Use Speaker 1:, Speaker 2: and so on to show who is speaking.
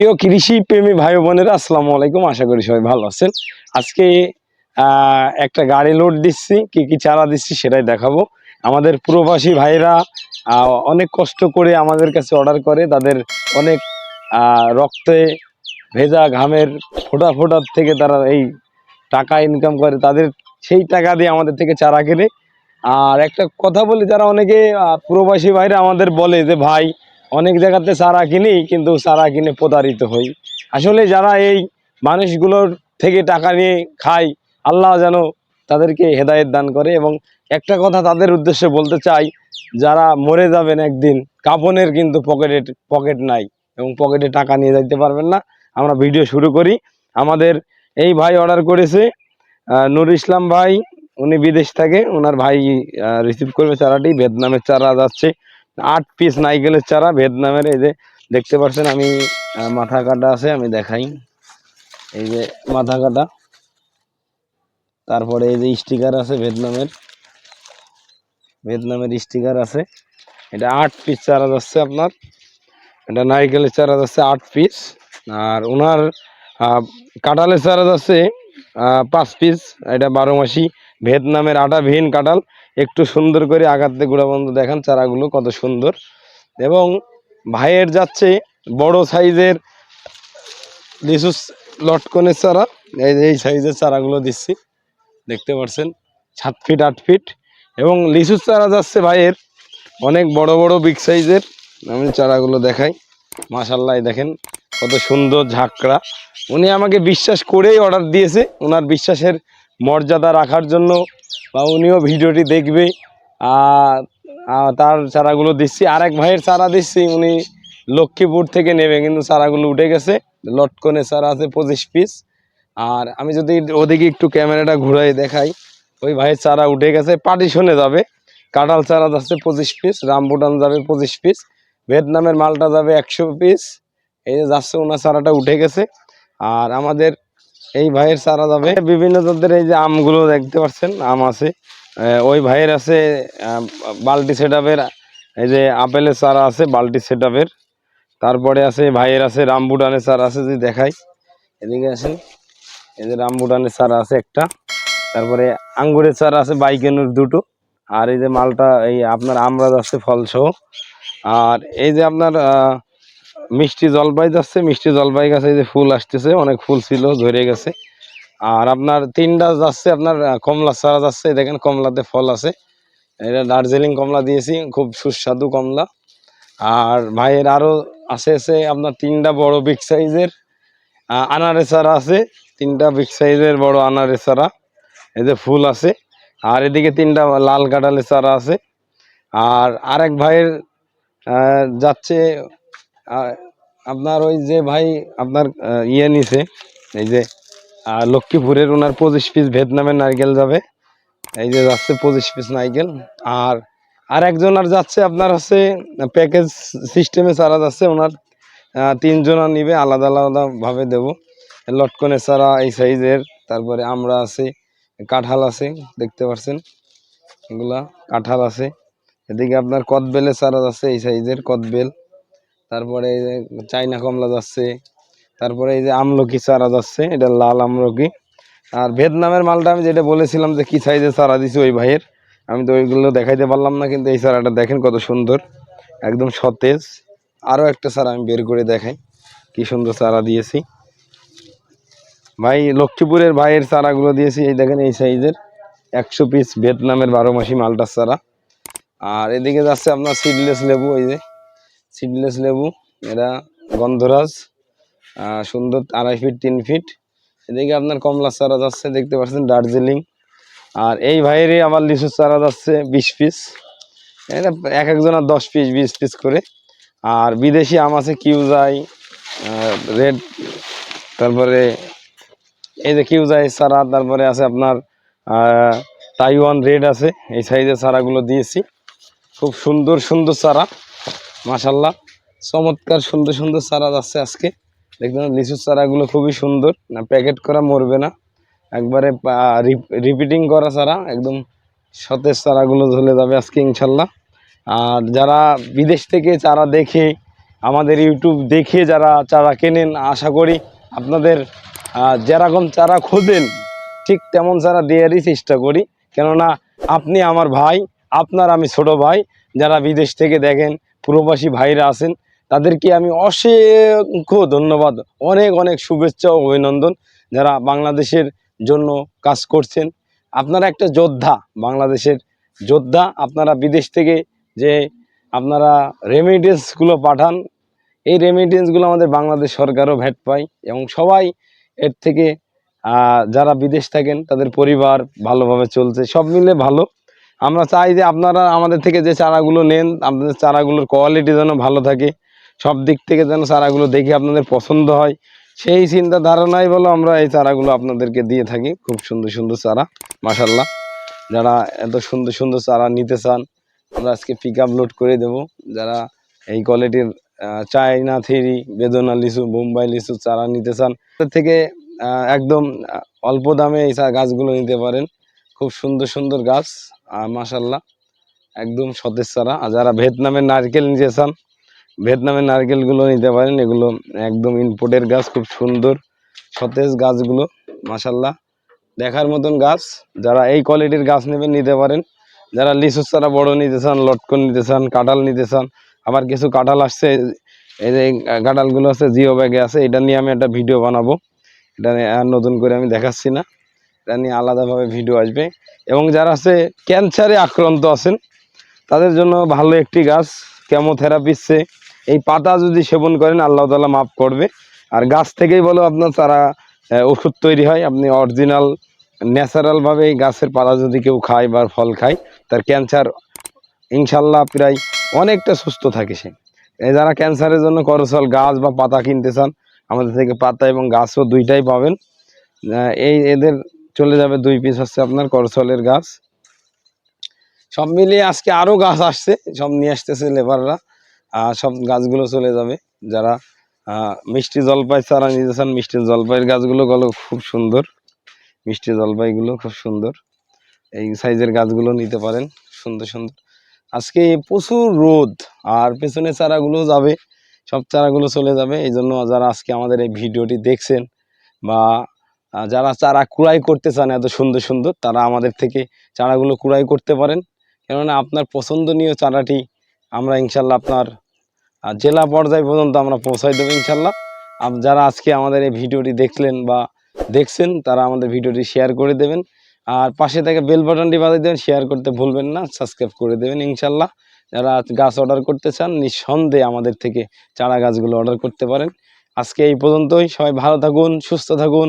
Speaker 1: প্রিয় কৃষি প্রেমী ভাই বোনেরা, আসসালামু আলাইকুম। আশা করি সবাই ভালো আছেন। আজকে একটা গাড়ি লোড দিচ্ছি। কি কি চারা দিচ্ছি সেটাই দেখাবো। আমাদের প্রবাসী ভাইরা অনেক কষ্ট করে আমাদের কাছে অর্ডার করে। তাদের অনেক রক্তে ভেজা ঘামের ফোটা ফোটার থেকে তারা এই টাকা ইনকাম করে। তাদের সেই টাকা দিয়ে আমাদের থেকে চারা কেনে। আর একটা কথা বলি, যারা অনেকে প্রবাসী ভাইরা আমাদের বলে যে, ভাই অনেক জায়গাতে চারা কিনি, কিন্তু চারা কিনে প্রতারিত হই। আসলে যারা এই মানুষগুলোর থেকে টাকা নিয়ে খায়, আল্লাহ যেন তাদেরকে হেদায়েত দান করে এবং একটা কথা তাদের উদ্দেশ্যে বলতে চাই, যারা মরে যাবেন একদিন কাপনের কিন্তু পকেটে, পকেট নাই এবং পকেটে টাকা নিয়ে যাইতে পারবেন না। আমরা ভিডিও শুরু করি। আমাদের এই ভাই অর্ডার করেছে নুর ইসলাম ভাই, উনি বিদেশ থাকে ওনার ভাই রিসিভ করবে চারাটি, ভিয়েতনামের চারা যাচ্ছে। আট পিস নাইকেলের চারা ভিয়েতনামের, এই যে দেখতে পাচ্ছেন, আমি মাথা কাটা আছে, আমি দেখাই। এই যে মাথা কাটা। তারপরে এই যে স্টিকার আছে ভিয়েতনামের। ভিয়েতনামের স্টিকার আছে। এটা আট পিস চারা যাচ্ছে আপনার। এটা নারিকেলের চারা যাচ্ছে আট পিস আর ওনার কাঁঠালের চারা যাচ্ছে পাঁচ পিস এটা বারো মাসি। ভিয়েতনামের আটা ভিন কাঁঠাল। একটু সুন্দর করে আঘাতে গুঁড়া বন্ধ দেখান চারাগুলো কত সুন্দর। এবং ভাইয়ের যাচ্ছে বড় সাইজের লিচু লটকনের চারা। এই এই সাইজের চারাগুলো দিচ্ছি। দেখতে পাচ্ছেন, সাত ফিট, আট ফিট। এবং লিচুর চারা যাচ্ছে ভাইয়ের অনেক বড় বড় বিগ সাইজের। আমি চারাগুলো দেখাই। মাশাল্লাহ দেখেন কত সুন্দর ঝাঁকড়া। উনি আমাকে বিশ্বাস করেই অর্ডার দিয়েছে। ওনার বিশ্বাসের মর্যাদা রাখার জন্য বা উনিও ভিডিওটি দেখবে তার চারাগুলো দিচ্ছি। আরেক ভাইয়ের চারা দিচ্ছি, উনি লক্ষ্মীপুর থেকে নেবে, কিন্তু চারাগুলো উঠে গেছে। লটকনে চারা আছে পঁচিশ পিস আর আমি যদি ওদিকে একটু ক্যামেরাটা ঘুরাই দেখাই, ওই ভাইয়ের চারা উঠে গেছে, পার্টিশনে যাবে। কাঁঠাল চারা যাচ্ছে পঁচিশ পিস রামবুটান যাবে পঁচিশ পিস ভিয়েতনামের মালটা যাবে একশো পিস এই যে যাচ্ছে, ওনার চারাটা উঠে গেছে। আর আমাদের এই ভাইয়ের চারা যাবে বিভিন্ন জাতের এই যে আমগুলো দেখতে পাচ্ছেন, আম আছে। ওই ভাইয়ের আছে বালটি সেট এই যে আপেলের চারা আছে বালটি সেট তারপরে আছে ভাইয়ের আছে, রামবুটানের চারা আছে, যদি দেখাই। এদিকে আসেন। এই যে রামবুটানের চারা আছে একটা। তারপরে আঙ্গুরের চারা আছে, বাইকেনুর দুটো। আর এই যে মালটা, এই আপনার আমরাজ আছে, ফলসহ। আর এই যে আপনার মিষ্টি জলপাই যাচ্ছে, মিষ্টি জলপাই গাছে যে ফুল আসতেছে, অনেক ফুল ছিল ধরে গেছে। আর আপনার তিনটা যাচ্ছে, আপনার কমলা চারা যাচ্ছে দেখেন কমলাতে ফল আছে। এটা দার্জিলিং কমলা দিয়েছি, খুব সুস্বাদু কমলা। আর ভাইয়ের আরও আছে আছে আপনার তিনটা বড় বিগ সাইজের আনারের চারা আছে। তিনটা বিগ সাইজের বড় আনারের চারা, এই যে ফুল আছে। আর এদিকে তিনটা লাল কাঁঠালের চারা আছে। আর আরেক ভাইয়ের যাচ্ছে আপনার ওই যে ভাই আপনার ইয়ে নিছে, এই যে লক্ষ্মীপুরের ওনার পঁচিশ পিস ভিয়েতনামের নারকেল যাবে। এই যে যাচ্ছে পঁচিশ পিস নারকেল। আর আর একজন আর যাচ্ছে আপনার হচ্ছে প্যাকেজ সিস্টেমে চারা যাচ্ছে ওনার তিনজনা নিবে, আলাদা আলাদা ভাবে দেবো। লটকনের চারা এই সাইজের তারপরে আমরা আছে, কাঁঠাল আছে, দেখতে পাচ্ছেন এগুলা কাঁঠাল আছে। এদিকে আপনার কদবেলের চারা যাচ্ছে এই সাইজের কদবেল। তারপরে এই যে চাইনা কমলা যাচ্ছে, তারপরে এই যে আমলকি চারা যাচ্ছে, এটা লাল আমলকি। আর ভিয়েতনামের মালটা আমি যেটা বলেছিলাম যে কী সাইজের চারা দিছি ওই ভাইয়ের, আমি তো ওইগুলো দেখাইতে পারলাম না, কিন্তু এই চারাটা দেখেন কত সুন্দর, একদম সতেজ। আরও একটা চারা আমি বের করে দেখাই, কি সুন্দর চারা দিয়েছি। ভাই, লক্ষ্মীপুরের ভাইয়ের চারাগুলো দিয়েছি, এই দেখেন এই সাইজের একশো পিস ভিয়েতনামের বারো মাসি মালটার চারা। আর এদিকে যাচ্ছে আপনার সিডলেস লেবু, এই যে সিডলেস লেবু এরা গন্ধরাজ সুন্দর আড়াই ফিট, তিন ফিট। এদিকে আপনার কমলা চারা যাচ্ছে, দেখতে পাচ্ছেন দার্জিলিং। আর এই ভাইয়েরই আমার লিচুর চারা যাচ্ছে, বিশ পিস। এটা এক একজনের দশ পিস, বিশ পিস করে। আর বিদেশি আম আছে, কিউজাই রেড, তারপরে এই যে কিউজাই চারা, তারপরে আছে আপনার তাইওয়ান রেড আছে। এই সাইজের চারাগুলো দিয়েছি। খুব সুন্দর সুন্দর চারা। মাশাল্লাহ চমৎকার সুন্দর সুন্দর চারা যাচ্ছে আজকে। দেখবেন লিচুর চারাগুলো খুবই সুন্দর। না প্যাকেট করা মরবে না। একবারে রিপিটিং করা চারা, একদম সতেজ চারাগুলো ধরে যাবে আজকে ইনশাল্লাহ আর যারা বিদেশ থেকে চারা দেখে, আমাদের ইউটিউব দেখে যারা চারা কেনেন, আশা করি আপনাদের যেরকম চারা খোঁজেন, ঠিক তেমন চারা দেওয়ারই চেষ্টা করি। কেননা, আপনি আমার ভাই, আপনার আমি ছোট ভাই, যারা বিদেশ থেকে দেখেন প্রবাসী ভাইরা আছেন, তাদেরকে আমি অসংখ্য ধন্যবাদ, অনেক অনেক শুভেচ্ছা ও অভিনন্দন যারা বাংলাদেশের জন্য কাজ করছেন। আপনারা একটা যোদ্ধা, বাংলাদেশের যোদ্ধা, আপনারা বিদেশ থেকে যে আপনারা রেমিটেন্সগুলো পাঠান, এই রেমিটেন্সগুলো আমাদের বাংলাদেশ সরকারও ভ্যাট পায় এবং সবাই এর থেকে যারা বিদেশ থাকেন, তাদের পরিবার ভালোভাবে চলছে, সব মিলে ভালো। আমরা চাই যে আপনারা আমাদের থেকে যে চারাগুলো নেন, আপনাদের চারাগুলোর কোয়ালিটি যেন ভালো থাকে, সব দিক থেকে যেন চারাগুলো দেখে আপনাদের পছন্দ হয়। সেই চিন্তা ধারণাই বলো আমরা এই চারাগুলো আপনাদেরকে দিয়ে থাকি, খুব সুন্দর সুন্দর চারা মাসাল্লাহ যারা এত সুন্দর সুন্দর চারা নিতে চান, আমরা আজকে পিক লোড করে দেবো। যারা এই কোয়ালিটির চায়না, থ্রি, বেদনা লিচু, বোম্বাই লিচু চারা নিতে চান থেকে একদম অল্প দামে এই গাছগুলো নিতে পারেন। খুব সুন্দর সুন্দর গাছ আর মাসাল্লাহ একদম সতেজ চারা। আর যারা ভিয়েতনামের নারকেল নিতে চান, ভিয়েতনামের নারকেলগুলো নিতে পারেন। এগুলো একদম ইনপোর্টের গাছ, খুব সুন্দর, সতেজ গাছগুলো মাসাল্লাহ দেখার মতন গাছ, যারা এই কোয়ালিটির গাছ নেবেন, নিতে পারেন। যারা লিচু চারা বড় নিতে চান, লটকন নিতে চান, কাঁঠাল নিতে চান, আবার কিছু কাঁঠাল আসছে, এই যে কাঁঠালগুলো আছে, জিও ব্যাগে আছে, এটা নিয়ে আমি একটা ভিডিও বানাবো। এটা আর নতুন করে আমি দেখাচ্ছি না। এটা নিয়ে আলাদাভাবে ভিডিও আসবে। এবং যারা আছে ক্যান্সারে আক্রান্ত আছেন, তাদের জন্য ভালো একটি গাছ কেমোথেরাপিসে এই পাতা যদি সেবন করেন, আল্লাহ তালা মাফ করবে। আর গাছ থেকেই বলো আপনার তারা ওষুধ তৈরি হয়, আপনি অরিজিনাল ন্যাচারালভাবে এই গাছের পাতা যদি কেউ খায় বা ফল খায়, তার ক্যান্সার ইনশাল্লাহ প্রায় অনেকটা সুস্থ থাকে সে। যারা ক্যান্সারের জন্য করসল গাছ বা পাতা কিনতে চান, আমাদের থেকে পাতা এবং গাছও দুইটাই পাবেন। এই এদের চলে যাবে দুই পিস হচ্ছে আপনার করসলের গাছ। সব মিলিয়ে আজকে আরও গাছ আসছে, সব নিয়ে আসতেছে লেবাররা সব গাছগুলো চলে যাবে। যারা মিষ্টি জলপাই চারা নিতে চান, মিষ্টি জলপাইয়ের গাছগুলো গেলো খুব সুন্দর। মিষ্টি জলপাইগুলো খুব সুন্দর। এই সাইজের গাছগুলো নিতে পারেন, সুন্দর সুন্দর। আজকে প্রচুর রোদ, আর পেছনে চারাগুলো যাবে, সব চারাগুলো চলে যাবে। এই জন্য যারা আজকে আমাদের এই ভিডিওটি দেখছেন বা যারা চারা কুড়াই করতে চান এত সুন্দর সুন্দর, তারা আমাদের থেকে চারাগুলো কুড়াই করতে পারেন। কেননা আপনার পছন্দনীয় চারাটি আমরা ইনশাল্লাহ আপনার জেলা পর্যায় পর্যন্ত আমরা পৌঁছাই দেবো ইনশাল্লাহ। যারা আজকে আমাদের এই ভিডিওটি দেখলেন বা দেখছেন, তারা আমাদের ভিডিওটি শেয়ার করে দেবেন। আর পাশে থেকে বেল বাটনটি বাজিয়ে দেবেন শেয়ার করতে ভুলবেন না সাবস্ক্রাইব করে দেবেন ইনশাল্লাহ। যারা গাছ অর্ডার করতে চান, নিঃসন্দেহে আমাদের থেকে চারা গাছগুলো অর্ডার করতে পারেন। আজকে এই পর্যন্তই, সবাই ভালো থাকুন, সুস্থ থাকুন।